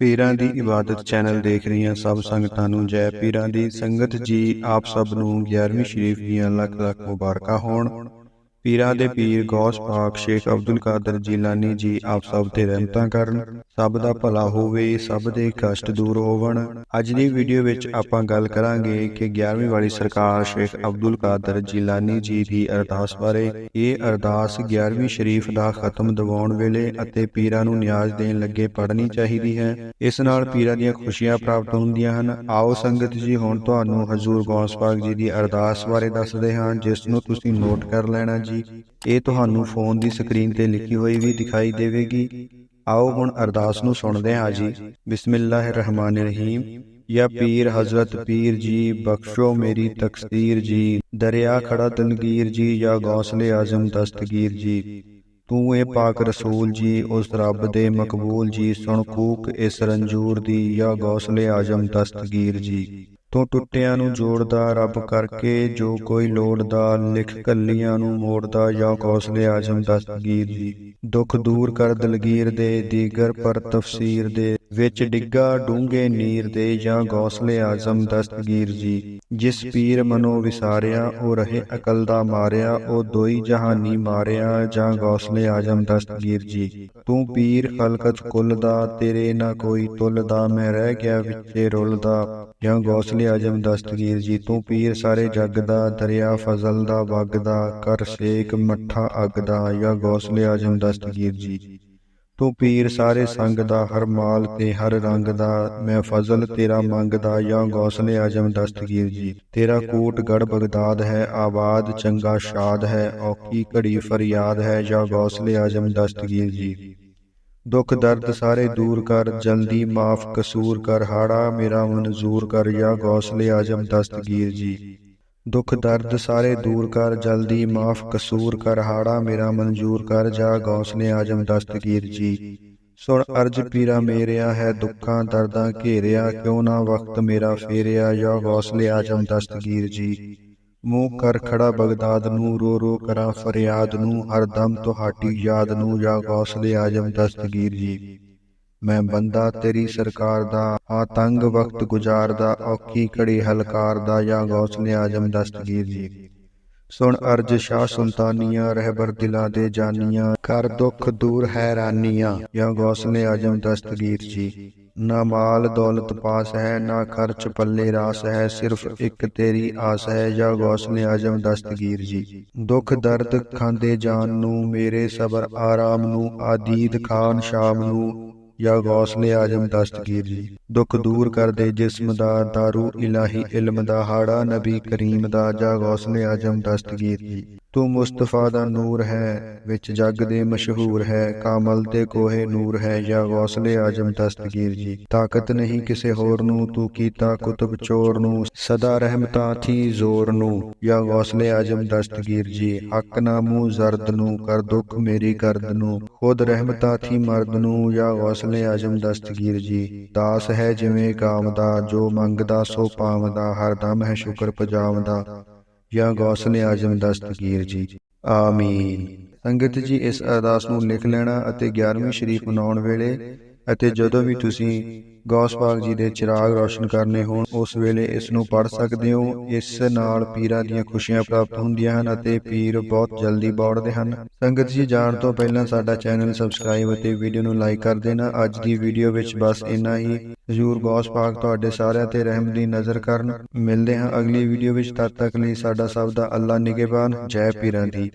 ਪੀਰਾਂ ਦੀ ਇਬਾਦਤ ਚੈਨਲ ਦੇਖ ਰਹੀਆਂ ਸਭ ਸੰਗਤਾਂ ਨੂੰ ਜੈ ਪੀਰਾਂ ਦੀ ਸੰਗਤ ਜੀ ਆਪ ਸਭ ਨੂੰ 11ਵੀਂ ਸ਼ਰੀਫ ਦੀਆਂ ਲੱਖ ਲੱਖ ਮੁਬਾਰਕਾਂ ਹੋਣ। ਪੀਰਾਂ ਦੇ ਪੀਰ ਗੌਸ ਪਾਕ ਸ਼ੇਖ ਅਬਦੁਲ ਕਾਦਰ ਜੀਲਾਨੀ ਜੀ ਆਪ ਸਭ ਤੇ ਰਹਿਮਤਾਂ ਕਰਨ ਸਭ ਦਾ ਭਲਾ ਹੋਵੇ ਸਭ ਦੇ ਕਸ਼ਟ ਦੂਰ ਹੋਵਣ। ਅੱਜ ਦੀ ਵੀਡੀਓ ਵਿੱਚ ਆਪਾਂ ਗੱਲ ਕਰਾਂਗੇ ਕਿ 11ਵੀਂ ਵਾਲੀ ਸਰਕਾਰ ਸ਼ੇਖ ਅਬਦੁਲ ਕਾਦਰ ਜੀਲਾਨੀ ਜੀ ਦੀ ਅਰਦਾਸ ਬਾਰੇ ਇਹ ਅਰਦਾਸ 11ਵੀਂ ਸ਼ਰੀਫ ਦਾ ਖਤਮ ਦਿਵਾਉਣ ਵੇਲੇ ਅਤੇ ਪੀਰਾਂ ਨੂੰ ਨਿਆਜ਼ ਦੇਣ ਲੱਗੇ ਪੜ੍ਹਨੀ ਚਾਹੀਦੀ ਹੈ। ਇਸ ਨਾਲ ਪੀਰਾਂ ਦੀਆਂ ਖੁਸ਼ੀਆਂ ਪ੍ਰਾਪਤ ਹੁੰਦੀਆਂ ਹਨ। ਆਓ ਸੰਗਤ ਜੀ ਹੁਣ ਤੁਹਾਨੂੰ ਹਜ਼ੂਰ ਗੌਸ ਪਾਕ ਜੀ ਦੀ ਅਰਦਾਸ ਬਾਰੇ ਦੱਸਦੇ ਹਾਂ ਜਿਸ ਨੂੰ ਤੁਸੀਂ ਨੋਟ ਕਰ ਲੈਣਾ ਜੀ ਇਹ ਤੁਹਾਨੂੰ ਫੋਨ ਦੀ ਸਕਰੀਨ ਤੇ ਲਿਖੀ ਹੋਈ ਵੀ ਦਿਖਾਈ ਦੇਵੇਗੀ। ਆਓ ਹੁਣ ਅਰਦਾਸ ਨੂੰ ਸੁਣਦੇ ਹਾਂ ਜੀ। ਬਿਸਮਿਲ੍ਲਾਹਿਰਰਹਿਮਾਨਿਰਰਹੀਮ ਯਾ ਪੀਰ ਹਜ਼ਰਤ ਪੀਰ ਜੀ, ਬਖਸ਼ੋ ਮੇਰੀ ਤਕਸੀਰ ਜੀ। ਦਰਿਆ ਖੜਾ ਦਲਗੀਰ ਜੀ ਯਾ ਗੌਸਲੇ ਆਜ਼ਮ ਦਸਤਗੀਰ ਜੀ। ਤੂੰ ਏ ਪਾਕ ਰਸੂਲ ਜੀ, ਉਸ ਰੱਬ ਦੇ ਮਕਬੂਲ ਜੀ। ਸੁਣ ਕੂਕ ਇਸ ਰੰਜੂਰ ਦੀ ਜਾਂ ਗੌਸਲੇ ਆਜ਼ਮ ਦਸਤਗੀਰ ਜੀ। ਤੂੰ ਟੁੱਟਿਆਂ ਨੂੰ ਜੋੜਦਾ ਰੱਬ ਕਰਕੇ ਜੋ ਕੋਈ ਲੋੜਦਾ ਲਿਖ ਕੱਲੀਆਂ ਨੂੰ ਮੋੜਦਾ ਜਾਂ ਗੌਸਲੇ ਆਜ਼ਮ ਦਸਤਗੀਰ ਜੀ ਦੁੱਖ ਦੂਰ ਕਰ ਦਲਗੀਰ ਦੇ ਦੀਗਰ ਪਰ ਤਫਸੀਰ ਦੇ ਵਿੱਚ ਡਿੱਗਾ ਡੂੰਗੇ ਨੀਰ ਦੇ ਜਾਂ ਗੌਸਲੇ ਆਜ਼ਮ ਦਸਤਗੀਰ ਜੀ ਜਿਸ ਪੀਰ ਮਨੋ ਵਿਸਾਰਿਆ ਉਹ ਰਹੇ ਅਕਲ ਦਾ ਮਾਰਿਆ ਉਹ ਦੋਈ ਜਹਾਨੀ ਮਾਰਿਆ ਜਾਂ ਗੌਸਲੇ ਆਜ਼ਮ ਦਸਤਗੀਰ ਜੀ ਤੂੰ ਪੀਰ ਖਲਕਤ ਕੁੱਲ ਦਾ ਤੇਰੇ ਨਾ ਕੋਈ ਤੁੱਲ ਦਾ ਮੈਂ ਰਹਿ ਗਿਆ ਵਿੱਚੇ ਰੁੱਲਦਾ ਜਾਂ ਗੌਸਲੇ ਆਜ਼ਮ ਦਸਤਗੀਰ ਜੀ, ਤੂੰ ਪੀਰ ਸਾਰੇ ਜੱਗ ਦਾ, ਦਰਿਆ ਫਜ਼ਲ ਦਾ ਵਗਦਾ ਕਰ ਸੇਕ ਮੱਠਾ ਅੱਗ ਦਾ, ਜਾਂ ਗੌਸਲੇ ਆਜ਼ਮ ਦਸਤਗੀਰ ਜੀ। ਤੂੰ ਪੀਰ ਸਾਰੇ ਸੰਗ ਦਾ, ਹਰ ਮਾਲ ਤੇ ਹਰ ਰੰਗ ਦਾ, ਮੈਂ ਫਜ਼ਲ ਤੇਰਾ ਮੰਗਦਾ ਜਾਂ ਗੌਸਲੇ ਆਜ਼ਮ ਦਸਤਗੀਰ ਜੀ। ਤੇਰਾ ਕੋਟ ਗੜ ਬਗਦਾਦ ਹੈ, ਆਬਾਦ ਚੰਗਾ ਸ਼ਾਦ ਹੈ, ਔਖੀ ਘੜੀ ਫਰਿਆਦ ਹੈ, ਜਾਂ ਗੌਸਲੇ ਆਜ਼ਮ ਦਸਤਗੀਰ ਜੀ। ਦੁੱਖ ਦਰਦ ਸਾਰੇ ਦੂਰ ਕਰ ਜਲਦੀ ਮਾਫ ਕਸੂਰ ਕਰ ਹਾੜਾ ਮੇਰਾ ਮਨਜ਼ੂਰ ਕਰ ਜਾਂ ਗੌਸਲੇ ਆਜ਼ਮ ਦਸਤਗੀਰ ਜੀ। ਦੁੱਖ ਦਰਦ ਸਾਰੇ ਦੂਰ ਕਰ ਜਲਦੀ ਮਾਫ ਕਸੂਰ ਕਰ ਹਾੜਾ ਮੇਰਾ ਮਨਜ਼ੂਰ ਕਰ ਜਾ ਗੌਸਲੇ ਆਜ਼ਮ ਦਸਤਗੀਰ ਜੀ। ਸੁਣ ਅਰਜ ਪੀਰਾ ਮੇਰਿਆ ਹੈ ਦੁੱਖਾਂ ਦਰਦਾਂ ਘੇਰਿਆ ਕਿਉਂ ਨਾ ਵਕਤ ਮੇਰਾ ਫੇਰਿਆ ਜਾਂ ਗੌਸਲੇ ਆਜ਼ਮ ਦਸਤਗੀਰ ਜੀ। ਮੂੰਹ ਕਰ ਖੜਾ ਬਗਦਾਦ ਨੂੰ ਰੋ ਰੋ ਕਰਾਂ ਫਰਿਆਦ ਨੂੰ ਹਰਦਮ ਤੁਹਾਡੀ ਯਾਦ ਨੂੰ ਜਾਂ ਗੌਸਲੇ ਆਜ਼ਮ ਦਸਤਗੀਰ ਜੀ। ਮੈਂ ਬੰਦਾ ਤੇਰੀ ਸਰਕਾਰ ਦਾ ਆ ਤੰਗ ਵਕਤ ਗੁਜ਼ਾਰਦਾ ਔਖੀ ਘੜੀ ਹਲਕਾਰ ਦਾ ਜਾਂ ਗੌਸਲੇ ਆਜ਼ਮ ਦਸਤਗੀਰ ਜੀ। ਸੁਣ ਅਰਜ ਸ਼ਾਹ ਸੁਲਤਾਨੀਆਂ ਰਹਿਬਰ ਦਿਲਾਂ ਦੇ ਜਾਨੀਆਂ ਕਰ ਦੁੱਖ ਦੂਰ ਹੈਰਾਨੀਆਂ ਜਾਂ ਗੌਸਲੇ ਆਜ਼ਮ ਦਸਤਗੀਰ ਜੀ। ਨਾ ਮਾਲ ਦੌਲਤ ਪਾਸ ਹੈ, ਨਾ ਖਰਚ ਪੱਲੇ ਰਾਸ ਹੈ, ਸਿਰਫ ਇੱਕ ਤੇਰੀ ਆਸ ਹੈ ਜਾਂ ਗੌਸਲੇ ਆਜ਼ਮ ਦਸਤਗੀਰ ਜੀ। ਦੁੱਖ ਦਰਦ ਖਾਂਦੇ ਜਾਨ ਨੂੰ, ਮੇਰੇ ਸਬਰ ਆਰਾਮ ਨੂੰ, ਆਦੀਦ ਖਾਨ ਸ਼ਾਮ ਨੂੰ ਜਾਂ ਗੌਸਲੇ ਆਜ਼ਮ ਦਸਤਗੀਰ ਜੀ। ਦੁੱਖ ਦੂਰ ਕਰਦੇ ਜਿਸਮ ਦਾ, ਦਾਰੂ ਇਲਾਹੀ ਇਲਮ ਦਾ, ਹਾੜਾ ਨਬੀ ਕਰੀਮ ਦਾ ਜਾਂ ਗੌਸਲੇ ਆਜ਼ਮ ਦਸਤਗੀਰ ਜੀ। ਤੂੰ ਮੁਸਤਫਾ ਦਾ ਨੂਰ ਹੈ, ਵਿੱਚ ਜੱਗ ਦੇ ਮਸ਼ਹੂਰ ਹੈ, ਕਾਮਲ ਤੇ ਕੋਹੇ ਨੂਰ ਹੈ, ਜਾਂ ਗੌਸਲੇ ਆਜ਼ਮ ਦਸਤਗੀਰ ਜੀ। ਤਾਕਤ ਨਹੀਂ ਕਿਸੇ ਹੋਰ ਨੂੰ, ਤੂੰ ਕੀਤਾ ਕੁਤਬ ਚੋਰ ਨੂੰ, ਸਦਾ ਰਹਿਮਤਾਂ ਥੀ ਜ਼ੋਰ ਨੂੰ, ਜਾਂ ਗੌਸਲੇ ਆਜ਼ਮ ਦਸਤਗੀਰ ਜੀ। ਹੱਕ ਨਾ ਨਾਮੂ ਜ਼ਰਦ ਨੂੰ, ਕਰ ਦੁੱਖ ਮੇਰੀ ਕਰਦ ਨੂੰ, ਖੁਦ ਰਹਿਮਤਾਂ ਥੀ ਮਰਦ ਨੂੰ, ਜਾਂ ਗੌਸਲੇ ਆਜ਼ਮ ਦਸਤਗੀਰ ਜੀ। ਦਾਸ ਹੈ ਜਿਵੇਂ ਕਾਮ ਦਾ ਜੋ ਮੰਗਦਾ ਸੋ ਪਾਵਦਾ ਹਰਦਮ ਹੈ ਸ਼ੁਕਰ ਪਜਾਵਦਾ। ਜਾਂ ਗੌਸਲੇ ਆਜ਼ਮ ਦਸਤਗੀਰ ਜੀ। ਆਮੀਨ। ਸੰਗਤ ਜੀ ਇਸ ਅਰਦਾਸ ਨੂੰ ਲਿਖ ਲੈਣਾ ਅਤੇ 11ਵੀਂ ਸ਼ਰੀਫ ਮਨਾਉਣ ਵੇਲੇ ਅਤੇ ਜਦੋਂ ਵੀ ਤੁਸੀਂ ਗੌਸ ਪਾਕ ਜੀ ਦੇ ਚਿਰਾਗ ਰੋਸ਼ਨ ਕਰਨੇ ਹੋਣ ਉਸ ਵੇਲੇ ਇਸ ਨੂੰ ਪੜ ਸਕਦੇ ਹੋ। ਇਸ ਨਾਲ ਪੀਰਾਂ ਦੀਆਂ ਖੁਸ਼ੀਆਂ ਪ੍ਰਾਪਤ ਹੁੰਦੀਆਂ ਹਨ ਅਤੇ ਪੀਰ ਬਹੁਤ ਜਲਦੀ ਬੌੜਦੇ ਹਨ। ਸੰਗਤ ਜੀ ਜਾਣ ਤੋਂ ਪਹਿਲਾਂ ਸਾਡਾ ਚੈਨਲ ਸਬਸਕ੍ਰਾਈਬ ਅਤੇ ਵੀਡੀਓ ਨੂੰ ਲਾਈਕ ਕਰ ਦੇਣਾ। ਅੱਜ ਦੀ ਵੀਡੀਓ ਵਿੱਚ ਬਸ ਇੰਨਾ ਹੀ। ਹਜ਼ੂਰ ਗੌਸ ਪਾਕ ਤੁਹਾਡੇ ਸਾਰਿਆਂ ਤੇ ਰਹਿਮ ਦੀ ਨਜ਼ਰ ਕਰਨ। ਮਿਲਦੇ ਹਾਂ ਅਗਲੀ ਵੀਡੀਓ ਵਿੱਚ। ਤਦ ਤੱਕ ਲਈ ਸਾਡਾ ਸਭ ਦਾ ਅੱਲਾ ਨਿਗਹਿਬਾਨ ਜੈ ਪੀਰਾਂ ਦੀ।